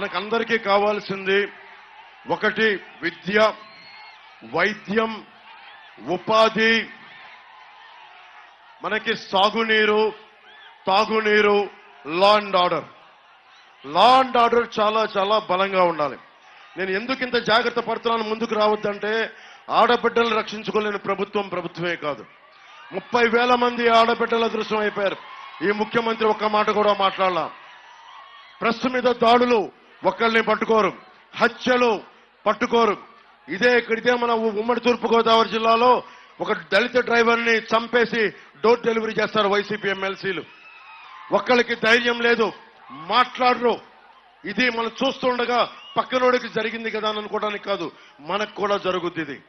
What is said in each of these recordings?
మనకందరికీ కావాల్సింది ఒకటి విద్య వైద్యం ఉపాధి. మనకి సాగునీరు తాగునీరు law and order law and order చాలా చాలా బలంగా ఉండాలి. నేను ఎందుకు ఇంత జాగ్రత్త పడుతున్నాను ముందుకు రావద్దంటే ఆడబిడ్డలు రక్షించుకోలేని ప్రభుత్వం ప్రభుత్వమే కాదు. ముప్పై వేల మంది ఆడబిడ్డల అదృశ్యం అయిపోయారు. ఈ ముఖ్యమంత్రి ఒక్క మాట కూడా మాట్లాడలా. ప్రెస్ మీద దాడులు ఒక్కళ్ళని పట్టుకోరు. హత్యలు పట్టుకోరు. ఇదే ఇక్కడితే మన ఉమ్మడి తూర్పుగోదావరి జిల్లాలో ఒక దళిత డ్రైవర్ని చంపేసి డోర్ డెలివరీ చేస్తారు వైసీపీ ఎమ్మెల్సీలు. ఒక్కళ్ళకి ధైర్యం లేదు. మాట్లాడరు. ఇది మనం చూస్తుండగా పక్కనోడికి జరిగింది కదా అని అనుకోవడానికి కాదు. మనకు కూడా జరుగుద్ది ఇది.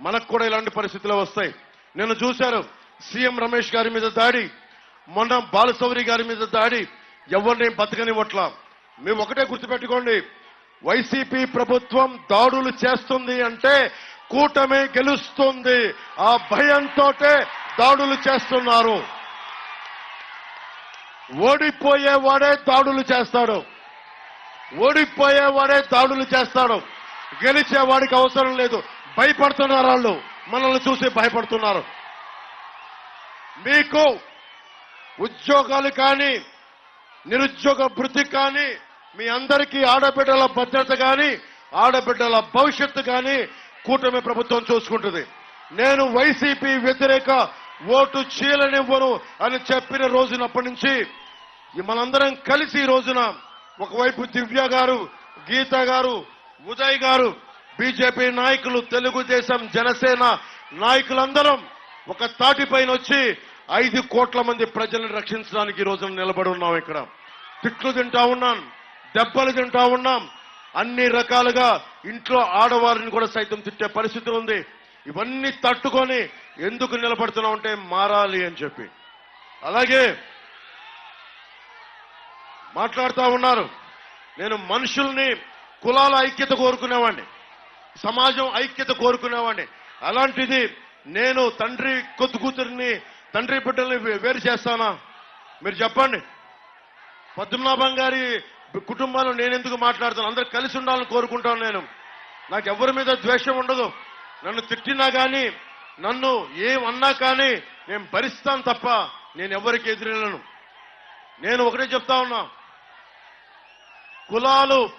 మనకు కూడా ఇలాంటి పరిస్థితులు వస్తాయి. నేను చూశారు. సీఎం రమేష్ గారి మీద దాడి. మొన్న బాలసౌరి గారి మీద దాడి. ఎవరిని బతకనివ్వట్లా? మేము ఒకటే గుర్తుపెట్టుకోండి. వైసీపీ ప్రభుత్వం దాడులు చేస్తుంది అంటే కూటమి గెలుస్తుంది. ఆ భయంతో దాడులు చేస్తున్నారు. ఓడిపోయేవాడే దాడులు చేస్తాడు. ఓడిపోయేవాడే దాడులు చేస్తాడు. గెలిచేవాడికి అవసరం లేదు. భయపడుతున్నారు వాళ్ళు. మనల్ని చూసి భయపడుతున్నారు. మీకు ఉద్యోగాలు కానీ నిరుద్యోగ వృత్తి కానీ మీ అందరికీ ఆడబిడ్డల భద్రత కానీ ఆడబిడ్డల భవిష్యత్తు కానీ కూటమి ప్రభుత్వం చూసుకుంటుంది. నేను వైసీపీ వ్యతిరేక ఓటు చీలనివ్వను అని చెప్పిన రోజునప్పటి నుంచి మనందరం కలిసి ఈ రోజున ఒకవైపు దివ్య గారు గీత గారు ఉదయ్ గారు బీజేపీ నాయకులు తెలుగుదేశం జనసేన నాయకులందరం ఒక తాటిపైన వచ్చి ఐదు కోట్ల మంది ప్రజలను రక్షించడానికి ఈ రోజున నిలబడి ఉన్నాం ఇక్కడ. తిట్లు తింటా ఉన్నాను దెబ్బలు తింటా ఉన్నాం. అన్ని రకాలుగా ఇంట్లో ఆడవారిని కూడా సైతం తిట్టే పరిస్థితి ఉంది. ఇవన్నీ తట్టుకొని ఎందుకు నిలబడుతున్నాం అంటే మారాలి అని చెప్పి. అలాగే మాట్లాడుతూ ఉన్నారు. నేను మనుషుల్ని కులాల ఐక్యత కోరుకునేవాడిని సమాజం ఐక్యత కోరుకునేవాడిని అలాంటిది నేను తండ్రి కొద్దు కూతురిని తండ్రి బిడ్డల్ని వేరు చేస్తానా? మీరు చెప్పండి. పద్మనాభం గారి కుటుంబాలు నేను ఎందుకు మాట్లాడుతాను అందరూ కలిసి ఉండాలని కోరుకుంటాను నేను. నాకు ఎవరి మీద ద్వేషం ఉండదు. నన్ను తిట్టినా కానీ నన్ను ఏమన్నా కానీ నేను భరిస్తాను తప్ప నేను ఎవరికి ఎదురెళ్ళను. నేను ఒకటే చెప్తా ఉన్నా. కులాలు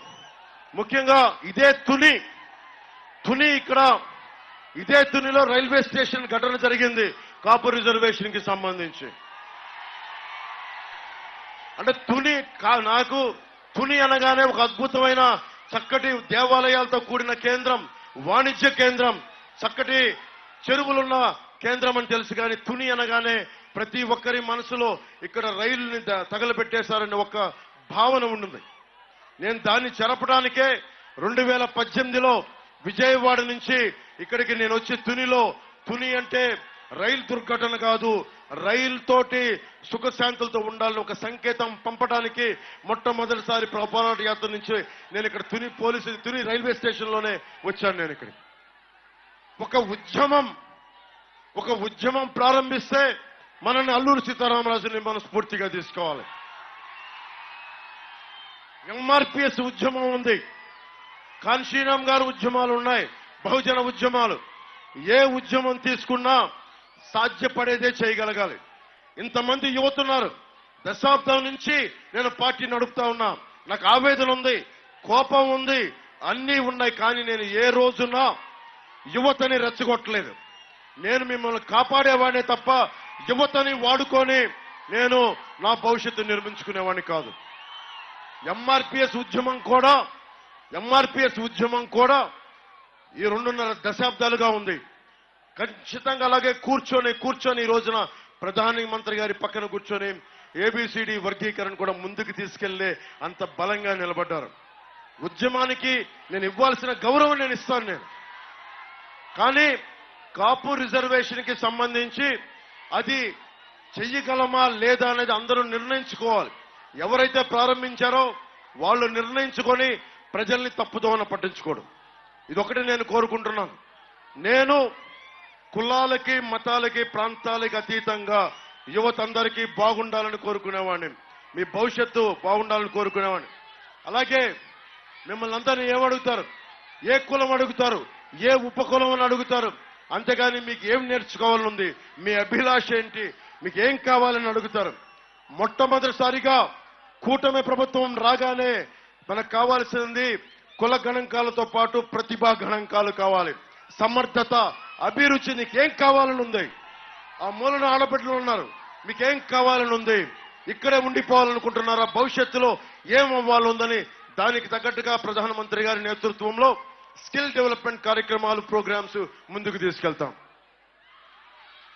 ముఖ్యంగా ఇదే తుని. తుని ఇక్కడ ఇదే తునిలో రైల్వే స్టేషన్ ఘటన జరిగింది కాపు రిజర్వేషన్కి సంబంధించి. అంటే తుని కా- నాకు తుని అనగానే ఒక అద్భుతమైన చక్కటి దేవాలయాలతో కూడిన కేంద్రం వాణిజ్య కేంద్రం చక్కటి చెరువులున్న కేంద్రం అని తెలుసు కానీ తుని అనగానే ప్రతి ఒక్కరి మనసులో ఇక్కడ రైలుని తగలబెట్టేశారని ఒక భావన ఉంటుంది. నేను దాన్ని చెరపడానికే రెండు వేల పద్దెనిమిదిలో విజయవాడ నుంచి ఇక్కడికి నేను వచ్చి తునిలో తుని అంటే రైలు దుర్ఘటన కాదు రైలు తోటి సుఖశాంతులతో ఉండాలని ఒక సంకేతం పంపడానికి మొట్టమొదటిసారి పోరాట యాత్ర నుంచి నేను ఇక్కడ తుని పోలీసు తుని రైల్వే స్టేషన్లోనే వచ్చాను నేను ఇక్కడ ఒక ఉద్యమం ఒక ఉద్యమం ప్రారంభిస్తే మనల్ని అల్లూరు సీతారామరాజుని మనం స్ఫూర్తిగా తీసుకోవాలి. ఎంఆర్పిఎస్ ఉద్యమం ఉంది. కాన్షీరామ్ గారు ఉద్యమాలు ఉన్నాయి. బహుజన ఉద్యమాలు. ఏ ఉద్యమం తీసుకున్నా సాధ్యపడేదే చేయగలగాలి. ఇంతమంది యువతున్నారు. దశాబ్దం నుంచి నేను పార్టీ నడుపుతా ఉన్నా. నాకు ఆవేదన ఉంది కోపం ఉంది అన్నీ ఉన్నాయి కానీ నేను ఏ రోజున యువతని రెచ్చగొట్టలేదు. నేను మిమ్మల్ని కాపాడేవాడినే తప్ప యువతని వాడుకొని నేను నా భవిష్యత్తు నిర్మించుకునేవాడిని కాదు. ఎంఆర్పిఎస్ ఉద్యమం కూడా ఎంఆర్పిఎస్ ఉద్యమం కూడా ఈ రెండున్నర దశాబ్దాలుగా ఉంది. ఖచ్చితంగా అలాగే కూర్చొని కూర్చొని ఈ రోజున ప్రధాని మంత్రి గారి పక్కన కూర్చొని ఏబిసిడి వర్గీకరణ కూడా ముందుకు తీసుకెళ్ళే అంత బలంగా నిలబడ్డారు. ఉద్యమానికి నేను ఇవ్వాల్సిన గౌరవం నేను ఇస్తాను నేను. కానీ కాపు రిజర్వేషన్కి సంబంధించి అది చెయ్యగలమా లేదా అనేది అందరూ నిర్ణయించుకోవాలి. ఎవరైతే ప్రారంభించారో వాళ్ళు నిర్ణయించుకొని ప్రజల్ని తప్పుదోవన పట్టించుకోవడం ఇదొకటి నేను కోరుకుంటున్నాను. నేను కులాలకి మతాలకి ప్రాంతాలకి అతీతంగా యువత అందరికీ బాగుండాలని కోరుకునేవాడిని. మీ భవిష్యత్తు బాగుండాలని కోరుకునేవాడిని. అలాగే మిమ్మల్ని అందరినీ ఏమడుగుతారు ఏ కులం అడుగుతారు? ఏ ఉపకులం అని అడుగుతారు? అంతేగాని మీకు ఏం నేర్చుకోవాలనుంది? మీ అభిలాష ఏంటి? మీకు ఏం కావాలని అడుగుతారు? మొట్టమొదటిసారిగా కూటమి ప్రభుత్వం రాగానే మనకు కావాల్సింది కుల గణాంకాలతో పాటు ప్రతిభా గణాంకాలు కావాలి. సమర్థత అభిరుచి నీకేం కావాలని ఉంది ఆ మూలన ఆడబిడ్డలు ఉన్నారు. మీకేం కావాలని ఉంది ఇక్కడే ఉండిపోవాలనుకుంటున్నారా? భవిష్యత్తులో ఏం అవ్వాలందని దానికి తగ్గట్టుగా ప్రధానమంత్రి గారి నేతృత్వంలో స్కిల్ డెవలప్మెంట్ కార్యక్రమాలు ప్రోగ్రామ్స్ ముందుకు తీసుకెళ్తాం.